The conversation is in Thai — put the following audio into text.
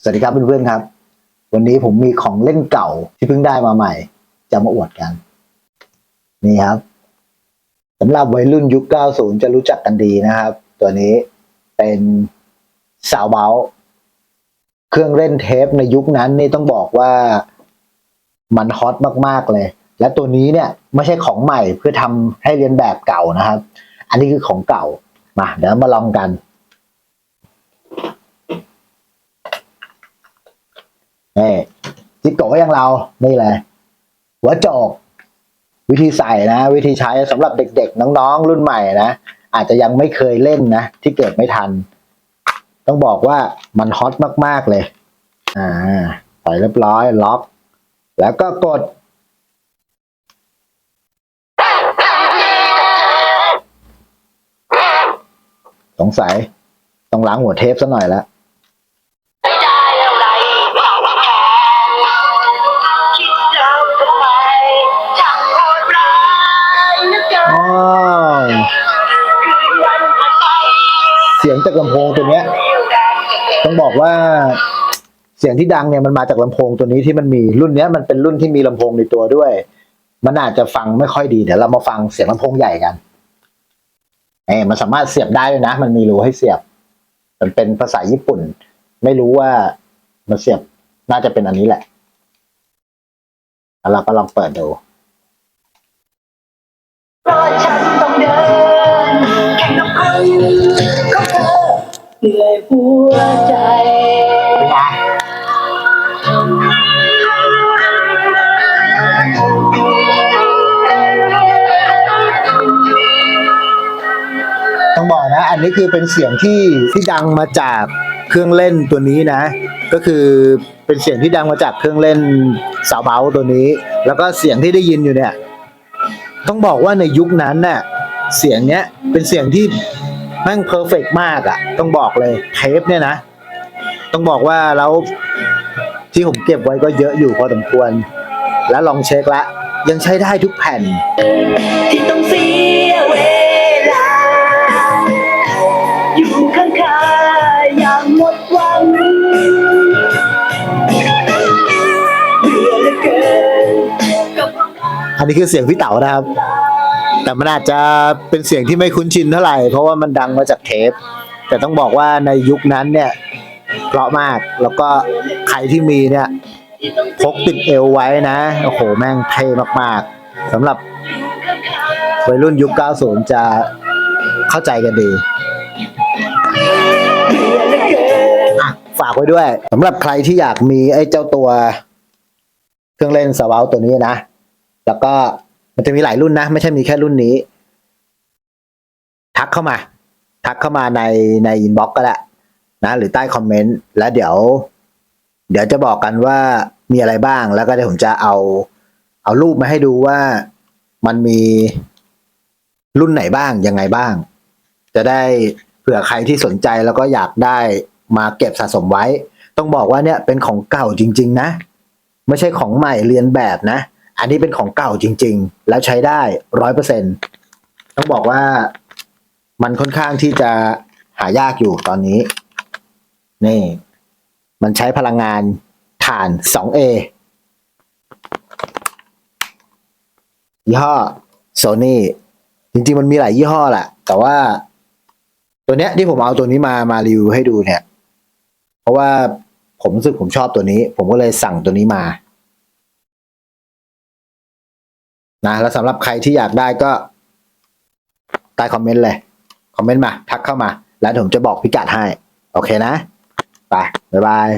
สวัสดีครับเพื่อนๆครับ วันนี้ผมมีของเล่นเก่าที่เพิ่งได้มาใหม่ จะมาอวดกัน นี่ครับสำหรับวัยรุ่นยุค 90 จะรู้จักกันดีนะครับ ตัวนี้เป็นสาวเบาเครื่องเล่นเทปในยุคนั้นนี่ต้องบอกว่ามันฮอตมากๆเลย และตัวนี้เนี่ยไม่ใช่ของใหม่เพื่อทำให้เรียนแบบเก่านะครับ อันนี้คือของเก่ามาเดี๋ยวมาลองกัน นี่จิโกะอย่างเรา นี่เลยหัวโจก วิธีใส่นะ วิธีใช้สำหรับเด็กๆ น้องๆ รุ่นใหม่นะ อาจจะยังไม่เคยเล่นนะ ที่เกิดไม่ทัน ต้องบอกว่ามันฮอตมากๆเลย อ่าใส่เรียบร้อยล็อก แล้วก็กดสงสัย ต้องล้างหัวเทปซะหน่อยแล้ว จากลำโพงตัวเนี้ย ต้องบอกว่าเสียงที่ดังเนี่ยมันมาจากลำโพงตัวนี้ที่มันมีรุ่นเนี้ยมันเป็นรุ่นที่มีลำโพงในตัวด้วย มันอาจจะฟังไม่ค่อยดีเดี๋ยวเรามาฟังเสียงลำโพงใหญ่กันเอ้มันสามารถเสียบได้ด้วยนะ มันมีรูให้เสียบ มันเป็นภาษาญี่ปุ่น ไม่รู้ว่ามันเสียบน่าจะเป็นอันนี้แหละแล้วเราก็ลองเปิดดูราะฉันต้องเดิน เหนื่อยหัวใจเป็นไงต้องบอกนะ อันนี้คือเป็นเสียงที่ที่ดังมาจากเครื่องเล่นตัวนี้นะ ก็คือเป็นเสียงที่ดังมาจากเครื่องเล่นสาวเบาตัวนี้ แล้วก็เสียงที่ได้ยินอยู่เนี่ย ต้องบอกว่าในยุคนั้นน่ะเสียงเนี้ยเป็นเสียงที่ แม่งเพอร์เฟกมากอะ่ะต้องบอกเลยเทปเนี่ยนะ ต้องบอกว่าแล้วที่ผมเก็บไว้ก็เยอะอยู่พอสมควร แล้วลองเช็คละ ยังใช้ได้ทุกแผ่น ที่ต้องเสียเวลา อยู่ข้างๆอย่างหมดหวังเบื่อเหลือเกินกับความรักอันนี้คือเสียงพี่เต๋านะครับ แต่มันอาจจะเป็นเสียงที่ไม่คุ้นชินเท่าไหร่ เพราะว่ามันดังมาจากเทป แต่ต้องบอกว่าในยุคนั้นเนี่ยเพราะมากแล้วก็ใครที่มีเนี่ยพกติดเอวไว้นะ โอ้โห แม่งเท่มากๆสำหรับวัยรุ่นยุค 90 จะเข้าใจกันดีฝากไว้ด้วยสำหรับใครที่อยากมีไอ้เจ้าตัว เครื่องเล่นสวาตัวนี้นะ แล้วก็ มันจะมีหลายรุ่นนะ ไม่ใช่มีแค่รุ่นนี้ ทักเข้ามา ทักเข้ามาในในอินบ็อกก็ได้วนะ หรือใต้คอมเมนต์แล้วเดี๋ยว เดี๋ยวจะบอกกันว่ามีอะไรบ้างแล้วก็เดี๋ยวผมจะเอา เอารูปมาให้ดูว่ามันมีรุ่นไหนบ้าง ยังไงบ้าง จะได้เผื่อใครที่สนใจแล้วก็อยากได้มาเก็บสะสมไว้ ต้องบอกว่าเนี่ยเป็นของเก่าจริง ๆ นะ ไม่ใช่ของใหม่เรียนแบบนะ อันนี้เป็นของเก่าจริง ๆ แล้วใช้ได้ร้อยเปอร์เซ็นต้องบอกว่ามันค่อนข้างที่จะหายากอยู่ตอนนี้ นี่ มันใช้พลังงานถ่าน 2A ยี่ห้อโซนี่จริง ๆ มันมีหลายยี่ห้อแหละแต่ว่า ตัวเนี้ยที่ผมเอาตัวนี้มามารีวิวให้ดูเนี่ย เพราะว่าผมรู้สึกผมชอบตัวนี้ ผมก็เลยสั่งตัวนี้มา นะแล้วสำหรับใครที่อยากได้ก็ใต้คอมเมนต์เลย คอมเมนต์มา ทักเข้ามา แล้วผมจะบอกพิกัดให้ โอเคนะ ไป บ๊ายบาย